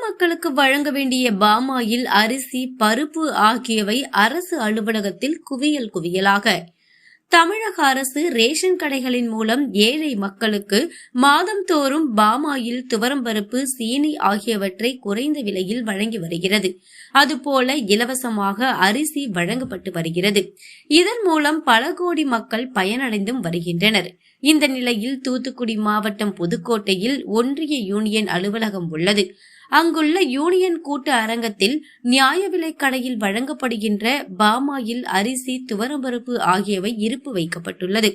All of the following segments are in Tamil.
பொதுமக்களுக்கு வழங்க வேண்டிய பாமாயில் அரிசி பருப்பு ஆகியவை அரசு அலுவலகத்தில் குவியல் குவியலாக. தமிழக அரசு ரேஷன் கடைகளின் மூலம் ஏழை மக்களுக்கு மாதம்தோறும் பாமாயில் துவரம்பருப்பு சீனி ஆகியவற்றை குறைந்த விலையில் வழங்கி வருகிறது. அதுபோல இலவசமாக அரிசி வழங்கப்பட்டு வருகிறது. இதன் மூலம் பல கோடி மக்கள் பயனடைந்தும் வருகின்றனர். இந்த நிலையில் தூத்துக்குடி மாவட்டம் புதுக்கோட்டையில் ஒன்றிய யூனியன் அலுவலகம் உள்ளது. அங்குள்ள யூனியன் கூட்டு அரங்கத்தில் நியாய விலைக் கடையில் வழங்கப்படுகின்ற பாமாயில் அரிசி துவரம்பருப்பு ஆகியவை இருப்பு வைக்கப்பட்டுள்ளது.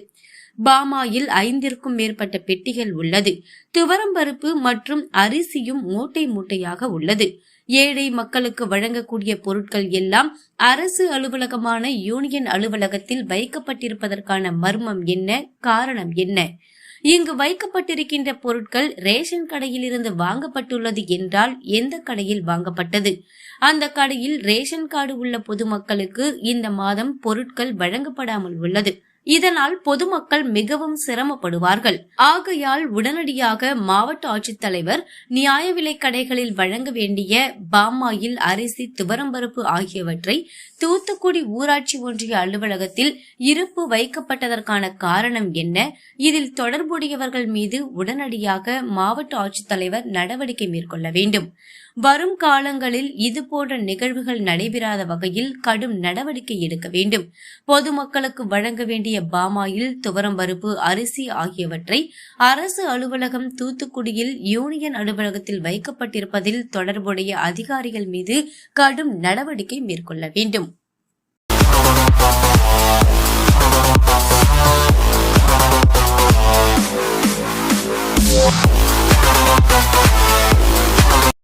பாமாயில் ஐந்திற்கும் மேற்பட்ட பெட்டிகள் உள்ளது. துவரம்பருப்பு மற்றும் அரிசியும் மூட்டை மூட்டையாக உள்ளது. ஏழை மக்களுக்கு வழங்கக்கூடிய பொருட்கள் எல்லாம் அரசு அலுவலகமான யூனியன் அலுவலகத்தில் வைக்கப்பட்டிருப்பதற்கான மர்மம் என்ன? காரணம் என்ன? இங்கு வைக்கப்பட்டிருக்கின்ற பொருட்கள் ரேஷன் கடையிலிருந்து வாங்கப்பட்டுள்ளது என்றால் எந்த கடையில் வாங்கப்பட்டது? அந்த கடையில் ரேஷன் கார்டு உள்ள பொதுமக்களுக்கு இந்த மாதம் பொருட்கள் வழங்கப்படாமல் உள்ளது. இதனால் பொதுமக்கள் மிகவும் சிரமப்படுவார்கள். ஆகையால் உடனடியாக மாவட்ட ஆட்சித்தலைவர் நியாய விலை கடைகளில் வழங்க வேண்டிய பாமாயில் அரிசி துவரம்பருப்பு ஆகியவற்றை தூத்துக்குடி ஊராட்சி ஒன்றிய அலுவலகத்தில் இருப்பு வைக்கப்பட்டதற்கான காரணம் என்ன? இதில் தொடர்புடையவர்கள் மீது உடனடியாக மாவட்ட ஆட்சித்தலைவர் நடவடிக்கை மேற்கொள்ள வேண்டும். வரும் காலங்களில் இதுபோன்ற நிகழ்வுகள் நடைபெறாத வகையில் கடும் நடவடிக்கை எடுக்க வேண்டும். பொதுமக்களுக்கு வழங்க வேண்டிய பாமாயில் துவரம்பருப்பு அரிசி ஆகியவற்றை அரசு அலுவலகம் தூத்துக்குடியில் யூனியன் அலுவலகத்தில் வைக்கப்பட்டிருப்பதில் தொடர்புடைய அதிகாரிகள் மீது கடும் நடவடிக்கை மேற்கொள்ள வேண்டும்.